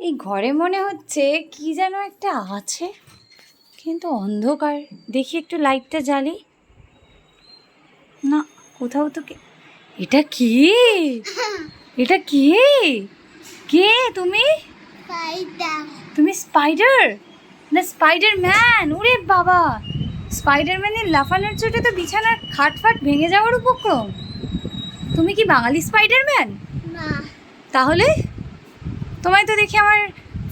এই ঘরে মনে হচ্ছে কি যেন একটা আছে কিন্তু অন্ধকার। দেখি একটু লাইটটা জ্বালি। না কোথাও তো কে এটা কি? এটা কি? কে তুমি? তুমি স্পাইডার না স্পাইডার ম্যান ওরে বাবা! স্পাইডার ম্যানের লাফানোর চোটে তো বিছানার খাট ফাট ভেঙে যাওয়ার উপক্রম। তুমি কি বাঙালি স্পাইডার ম্যান না। তাহলে? তোমায় তো দেখে আমার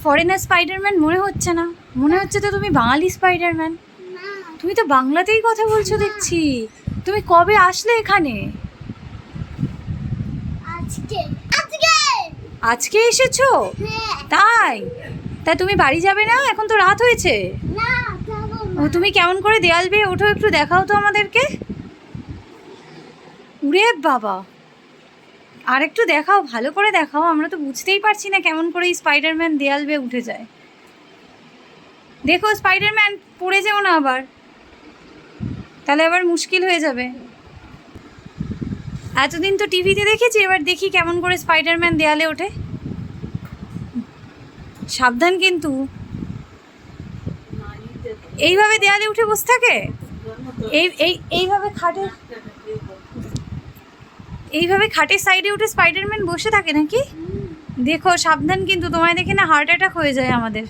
ফরেনার স্পাইডারম্যান মনে হচ্ছে না। মনে হচ্ছে তো তুমি বাঙালি স্পাইডারম্যান তুমি তো বাংলাতেই কথা বলছো দেখছি। তুমি কবে আসলে এখানে? আজকে। এসেছ? হ্যাঁ। তাই? তাই তুমি বাড়ি যাবে না? এখন তো রাত হয়েছে। ও তুমি কেমন করে দেয়াল বেয়ে ওঠো একটু দেখাও তো আমাদেরকে। উরে বাবা! আর একটু দেখাও, ভালো করে দেখাও, আমরা তো বুঝতেই পারছি না কেমন করে এই স্পাইডারম্যান দেয়াল বেয়ে উঠে যায়। দেখো স্পাইডারম্যান পড়ে যেও না আবার। তাহলে আবার মুশকিল হয়ে যাবে। এতদিন তো টিভিতে দেখেছি, এবার দেখি কেমন করে স্পাইডারম্যান দেয়ালে ওঠে। সাবধান কিন্তু। এইভাবে দেয়ালে উঠে বসে থাকে? এই এই, এইভাবে খাটের এইভাবে খাটের সাইডে উঠে স্পাইডারম্যান বসে থাকে নাকি? দেখো, সাবধান কিন্তু, তোমায় দেখে না হার্ট অ্যাটাক হয়ে যায় আমাদের।